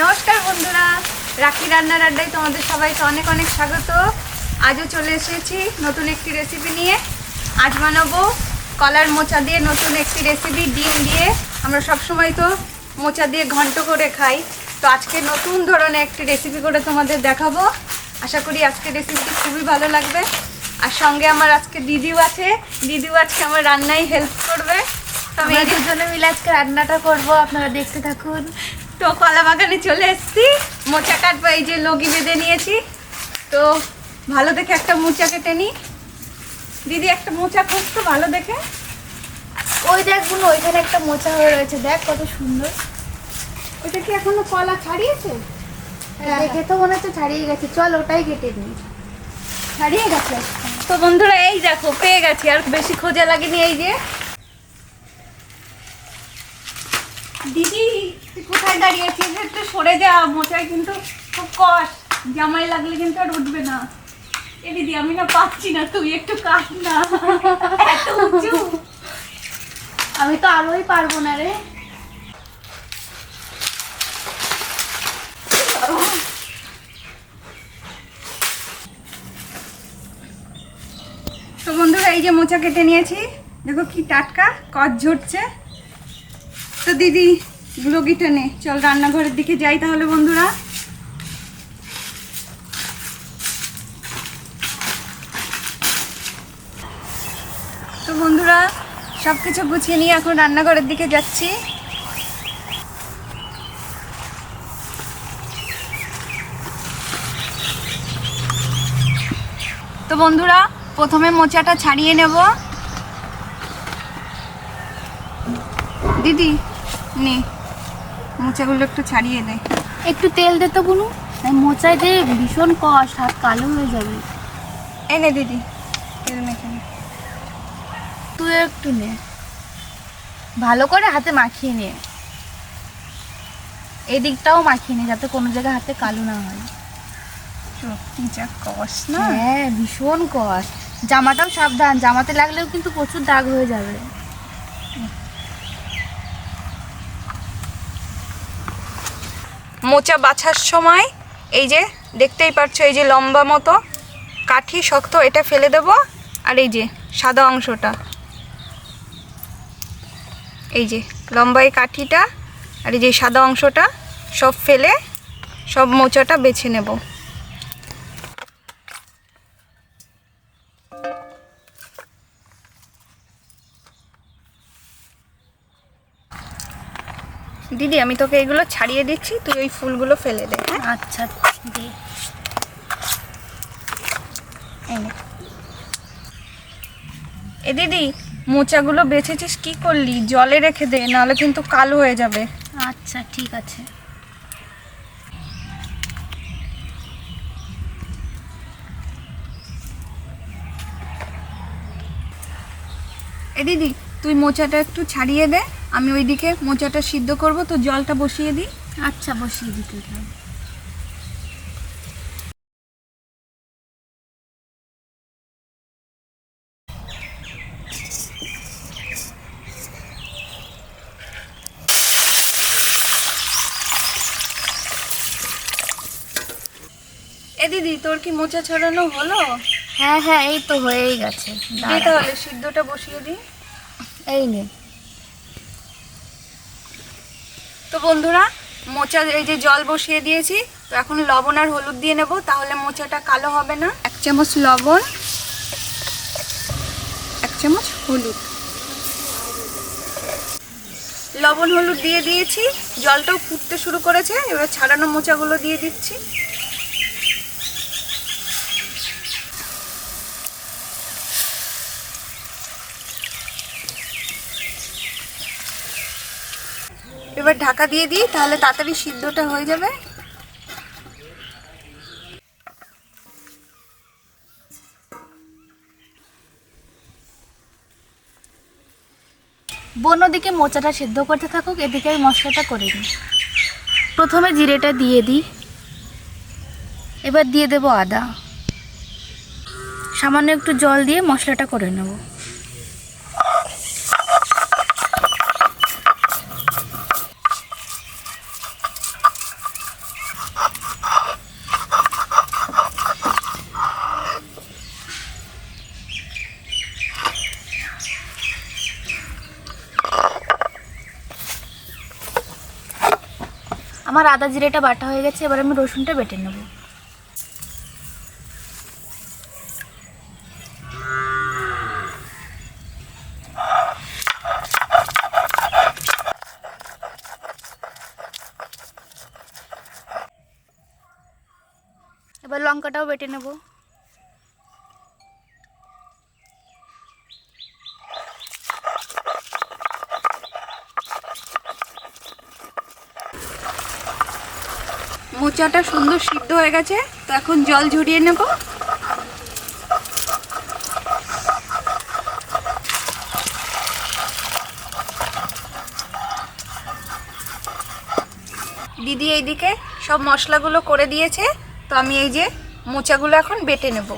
নমস্কার বন্ধুরা রাখি রান্নার আড্ডায় তোমাদের সবাইকে অনেক অনেক স্বাগত। আজও চলে এসেছি নতুন একটি রেসিপি নিয়ে। আজ বানাবো কলার মোচা দিয়ে নতুন একটি রেসিপি ডিম দিয়ে। আমরা সবসময় তো মোচা দিয়ে ঘন্ট করে খাই। তো আজকে নতুন ধরনের একটি রেসিপি করে তোমাদের দেখাবো। আশা করি আজকে রেসিপিটি খুবই ভালো লাগবে। আর সঙ্গে আমার আজকে দিদিও আছে। দিদিও আজকে আমার রান্নায় হেল্প করবে। তো আমি দুজনে মিলে আজকে রান্নাটা করব। আপনারা দেখতে থাকুন। তো কলা বাগানে চলে এসেছি। মোচা কাটবো এই যে লগি বেঁধে নিয়েছি। তো ভালো দেখে একটা মোচা কেটে নিই দিদি একটা মোচা খুঁজতো ভালো দেখে। ওই দেখ বোন ওইখানে একটা মোচা হয়ে রয়েছে দেখ কত সুন্দর। ওটা কি এখনও কলা ছাড়িয়েছে? হ্যাঁ, দেখে তো মনে হচ্ছে ছাড়িয়ে গেছে। চল ওটাই কেটে নিই। ছাড়িয়ে গেছে? তো বন্ধুরা এই দেখো পেয়ে গেছি। আর বেশি খোঁজা লাগেনি এই যে। দিদি তুই কোথায় দাঁড়িয়েছিস একটু সরে যা মোচায় কিন্তু খুব কষ। জামাই লাগলে কিন্তু আর উঠবে না। এ দিদি, আমি না পাচ্ছি না, তুই একটু কাট না। এত উঁচু। আমি তো আরোই পারব না রে। তো বন্ধুরা, এই যে মোচা কেটে নিয়েছি। দেখো কি টাটকা কচ ঝরছে। তো দিদি লগিটা নে। চল রান্নাঘরের দিকে যাই তাহলে বন্ধুরা। তো বন্ধুরা সব কিছু গুছিয়ে নিয়ে এখন রান্নাঘরের দিকে যাচ্ছি। তো বন্ধুরা, প্রথমে মোচাটা ছাড়িয়ে নেব। দিদি, নে। মোচাগুলো একটু ছাড়িয়ে দে একটু তেল দে তো বুনু। মোচায় যে ভীষণ কষ হাত কালো হয়ে যাবে। এনে দিদি তেল মেখে তুই একটু নে। ভালো করে হাতে মাখিয়ে নে। এদিকটাও মাখিয়ে নে যাতে কোনো জায়গায় হাতে কালো না হয়। সত্যি যা কষ না। হ্যাঁ ভীষণ কষ জামাটাও সাবধান জামাতে লাগলেও কিন্তু প্রচুর দাগ হয়ে যাবে। মোচা বাছার সময় এই যে দেখতেই পাচ্ছ এই যে লম্বা মতো কাঠি শক্ত, এটা ফেলে দেব। আর এই যে সাদা অংশটা, এই যে লম্বা এই কাঠিটা আর এই যে সাদা অংশটা সব ফেলে সব মোচাটা বেছে নেব। দিদি আমি তোকে এগুলো ছাড়িয়ে দিচ্ছি তুই ওই ফুলগুলো ফেলে দে হ্যাঁ? আচ্ছা দে এ দিদি মোচাগুলো বেছেছিস কি করলি? জলে রেখে দে নাহলে কিন্তু কালো হয়ে যাবে। আচ্ছা ঠিক আছে। এ দিদি তুই মোচাটা একটু ছাড়িয়ে দে। আমি ওইদিকে মোচাটা সিদ্ধ করব তো জলটা বসিয়ে দিই। আচ্ছা বসিয়ে দিতে। এ দিদি তোর কি মোচা ছড়ানো হলো? হ্যাঁ হ্যাঁ এই তো হয়েই গেছে। তাহলে সিদ্ধটা বসিয়ে দিই। এই নে। তো বন্ধুরা, মোচা এই যে জল বসিয়ে দিয়েছি, তো এখন লবণ আর হলুদ দিয়ে নেব, তাহলে মোচাটা কালো হবে না। এক চামচ লবণ, এক চামচ হলুদ। লবণ হলুদ দিয়ে দিয়েছি, জলটাও ফুটতে শুরু করেছে, এবার ছাড়ানো মোচাগুলো দিয়ে দিচ্ছি। এবার ঢাকা দিয়ে দিই, তাহলে তাড়াতাড়ি সিদ্ধটা হয়ে যাবে। বোন ওদিকে মোচাটা সিদ্ধ করতে থাকুক, এদিকে আমি মশলাটা করে দিই প্রথমে জিরেটা দিয়ে দিই। এবার দিয়ে দেব আদা। সামান্য একটু জল দিয়ে মশলাটা করে নেব। আমার আদা জিরেটা বাটা হয়ে গেছে, এবার আমি রসুনটা বেটে নেব। এবার লঙ্কাটাও বেটে নেব। মোচাটা সুন্দর সিদ্ধ হয়ে গেছে, তো এখন জল ঝরিয়ে নেব। দিদি এইদিকে সব মশলাগুলো করে দিয়েছে, তো আমি এই যে মোচাগুলো এখন বেটে নেব।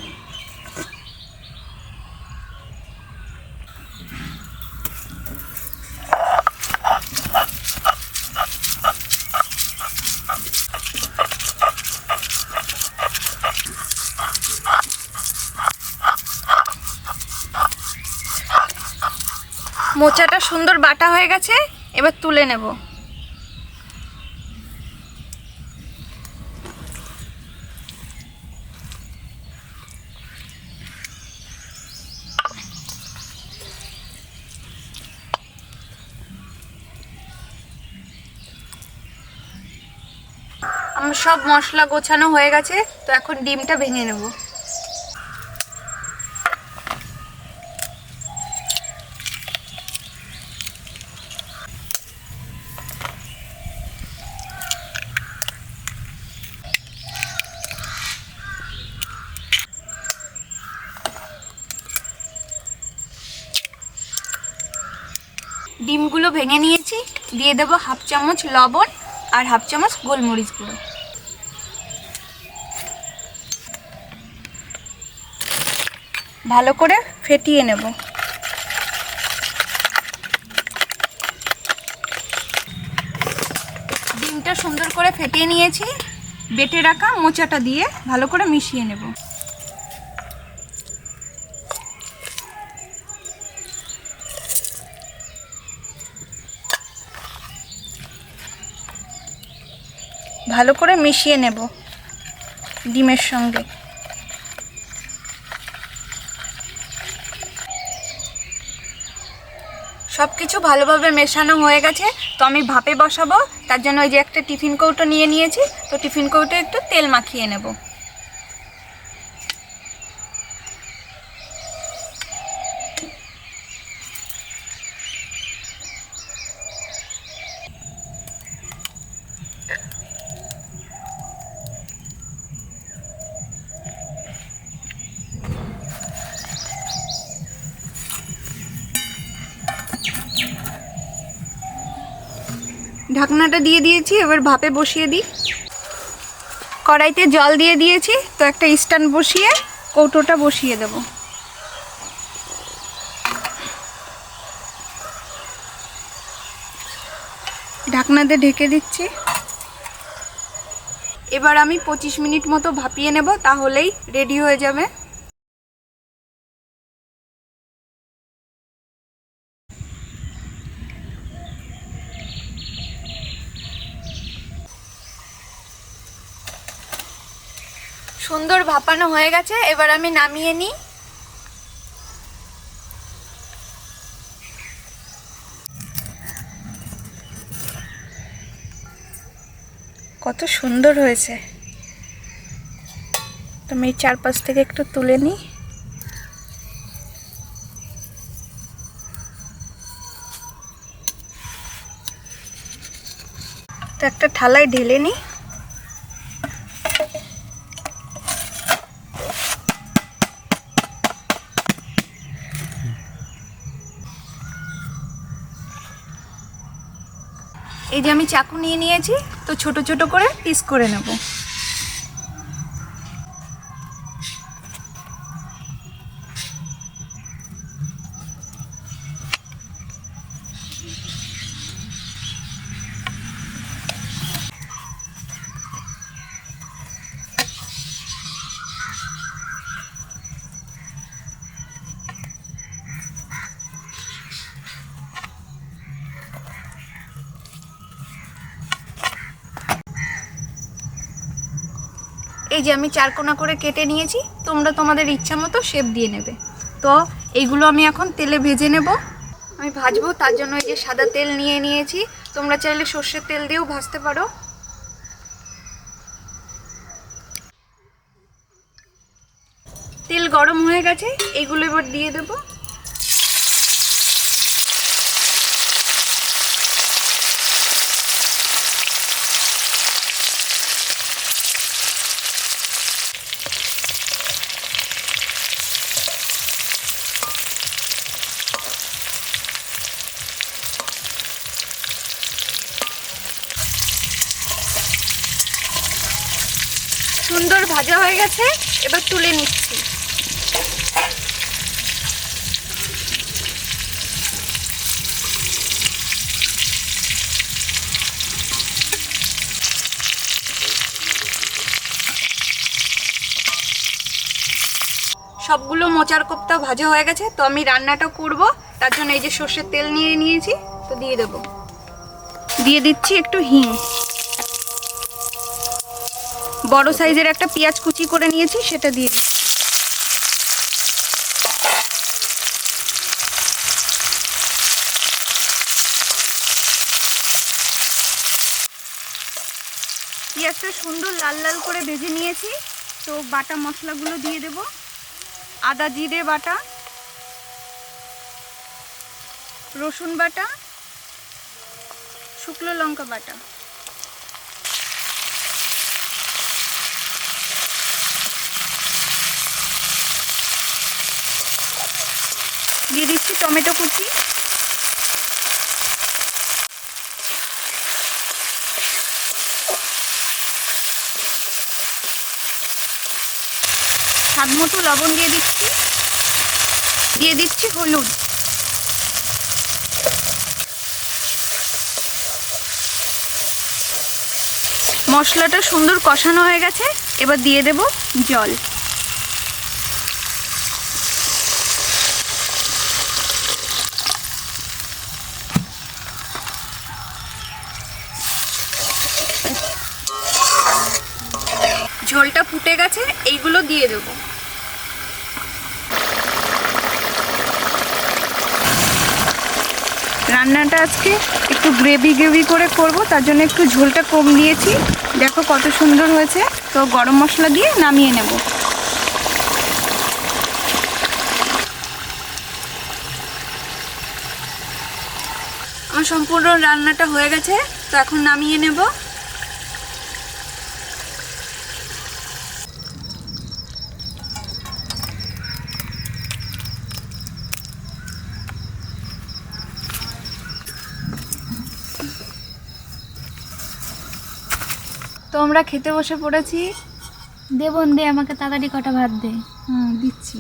মোচাটা সুন্দর বাটা হয়ে গেছে, এবার তুলে নেব। আমার সব মশলা গোছানো হয়ে গেছে, তো এখন ডিমটা ভেঙে নেব। ডিমগুলো ভেঙে নিয়েছি। দিয়ে দেবো হাফ চামচ লবণ আর হাফ চামচ গোলমরিচ গুঁড়ো। ভালো করে ফেটিয়ে নেব। ডিমটা সুন্দর করে ফেটিয়ে নিয়েছি। বেটে রাখা মোচাটা দিয়ে ভালো করে মিশিয়ে নেব। ভালো করে মিশিয়ে নেব ডিমের সঙ্গে। সব কিছু ভালোভাবে মেশানো হয়ে গেছে, তো আমি ভাপে বসাবো, তার জন্য ওই যে একটা টিফিন কৌটো নিয়ে নিয়েছি, তো টিফিন কৌটো একটু তেল মাখিয়ে নেব। ঢাকনাটা দিয়ে দিয়েছি, এবার ভাপে বসিয়ে দিই। কড়াইতে জল দিয়ে দিয়েছি, তো একটা স্ট্যান্ড বসিয়ে কৌটোটা বসিয়ে দেব। ঢাকনাতে ঢেকে দিচ্ছি। এবার আমি পঁচিশ মিনিট মতো ভাপিয়ে নেব, তাহলেই রেডি হয়ে যাবে সুন্দর ভাপানো হয়ে গেছে, এবার আমি নামিয়ে নিই। কত সুন্দর হয়েছে। তো আমি এই চারপাশ থেকে একটু তুলে নিই। তো একটা থালায় ঢেলে নিই। যে আমি চাকু নিয়ে নিয়েছি তো ছোট ছোট করে পিস করে নেব। এই যে আমি চারকোনা করে কেটে নিয়েছি, তোমরা তোমাদের ইচ্ছা মতো শেপ দিয়ে নেবে। তো এইগুলো আমি এখন তেলে ভেজে নেব। আমি ভাজবো, তার জন্য এই যে সাদা তেল নিয়ে নিয়েছি। তোমরা চাইলে সর্ষের তেল দিয়েও ভাজতে পারো। তেল গরম হয়ে গেছে এগুলো এবার দিয়ে দেবো সুন্দর ভাজা হয়ে গেছে এবার তুলে নিচ্ছি। সবগুলো মোচার কোপ্তা ভাজা হয়ে গেছে, তো আমি রান্নাটা করব। তার জন্য এই যে সর্ষের তেল নিয়ে নিয়েছি, তো দিয়ে দেব। দিয়ে দিচ্ছি একটু হিং। বড় সাইজের একটা পেঁয়াজ কুচি করে নিয়েছি, সেটা দিয়ে দিচ্ছি। পেঁয়াজটা সুন্দর লাল লাল করে ভেজে নিয়েছি, তো বাটা মশলাগুলো দিয়ে দেব। আদা, জিরে বাটা, রসুন বাটা, শুকনো লঙ্কা বাটা। দিয়ে দিচ্ছি টমেটো কুচি। স্বাদ মতো লবণ দিয়ে দিচ্ছি। দিয়ে দিচ্ছি হলুদ। মশলাটা সুন্দর কষানো হয়ে গেছে। এবার দিয়ে দেব জল ঝোলটা ফুটে গেছে এইগুলো রান্নাটা আজকে একটু গ্রেভি গ্রেভি করে করব, তার জন্য একটু ঝোলটা কম দিয়েছি দেখো কত সুন্দর হয়েছে, তো গরম মশলা দিয়ে নামিয়ে নেব। আমার সম্পূর্ণ রান্নাটা হয়ে গেছে, তো এখন নামিয়ে নেব। তো আমরা খেতে বসে পড়েছি। দে বোন দে আমাকে তাড়াতাড়ি কটা ভাত দে। হ্যাঁ দিচ্ছি।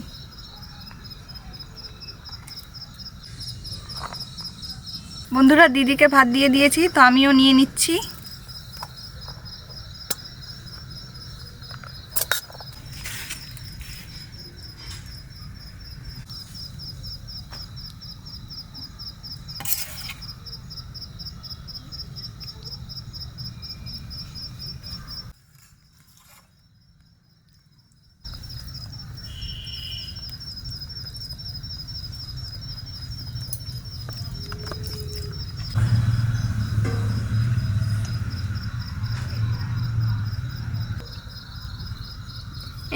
বন্ধুরা, দিদিকে ভাত দিয়ে দিয়েছি, তো আমিও নিয়ে নিচ্ছি।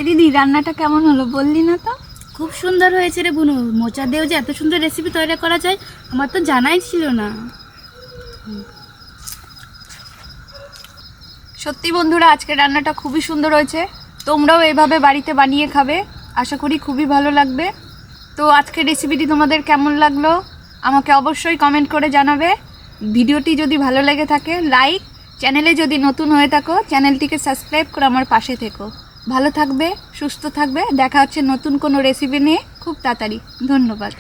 এ দিদি রান্নাটা কেমন হলো বললি না তো? খুব সুন্দর হয়েছে রে বুনু। মোচা দিয়েও যে এত সুন্দর রেসিপি তৈরি করা যায় আমার তো জানাই ছিল না। সত্যি বন্ধুরা আজকে রান্নাটা খুবই সুন্দর হয়েছে। তোমরাও এভাবে বাড়িতে বানিয়ে খাবে। আশা করি খুবই ভালো লাগবে। তো আজকের রেসিপিটি তোমাদের কেমন লাগল? আমাকে অবশ্যই কমেন্ট করে জানাবে। ভিডিওটি যদি ভালো লেগে থাকে লাইক চ্যানেলে যদি নতুন হয়ে থাকো চ্যানেলটিকে সাবস্ক্রাইব করে আমার পাশে থেকো। ভালো থাকবে সুস্থ থাকবে। দেখা হচ্ছে নতুন কোনো রেসিপি নিয়ে। খুব তাড়াতাড়ি। ধন্যবাদ।